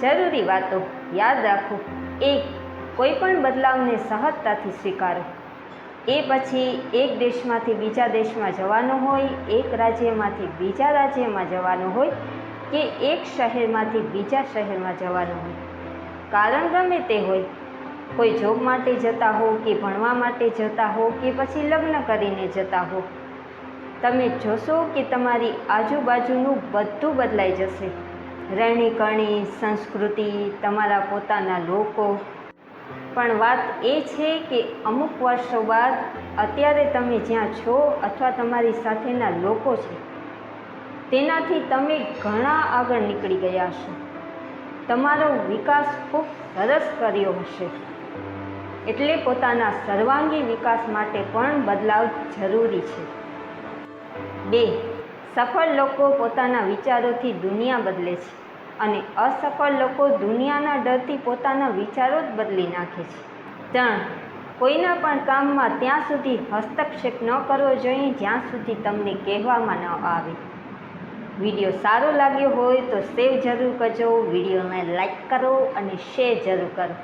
જરૂરી વાતો યાદ રાખો. એક, કોઈ પણ બદલાવને સહજતાથી સ્વીકારો. એ પછી એક દેશમાંથી બીજા દેશમાં જવાનું હોય, એક રાજ્યમાંથી બીજા રાજ્યમાં જવાનું હોય કે એક શહેરમાંથી બીજા શહેરમાં જવાનું હોય. કારણ ગમે તે હોય, કોઈ જોબ માટે જતા હો કે ભણવા માટે જતા હો કે પછી લગ્ન કરીને જતા હો, તમે જોશો કે તમારી આજુબાજુનું બધું બદલાઈ જશે. રહેણી કરણી, સંસ્કૃતિ, તમારા પોતાના લોકો. પણ વાત એ છે કે અમુક વર્ષો બાદ અત્યારે તમે જ્યાં છો અથવા તમારી સાથેના લોકો છે, તેનાથી તમે ઘણા આગળ નીકળી ગયા હશો. તમારો વિકાસ ખૂબ સરસ કર્યો હશે. એટલે પોતાના સર્વાંગી વિકાસ માટે પણ બદલાવ જરૂરી છે. બે સફળ લોકો પોતાના વિચારોથી દુનિયા બદલે છે અને અસફળ લોકો દુનિયાના ડરથી પોતાના વિચારો જ બદલી નાખે છે. ત્રણ, કોઈના પણ કામમાં ત્યાં સુધી હસ્તક્ષેપ ન કરવો જોઈએ જ્યાં સુધી તમને કહેવામાં ન આવે. વીડિયો સારો લાગ્યો હોય તો સેવ જરૂર કરજો, વિડીયોને લાઈક કરો અને શેર જરૂર કરો.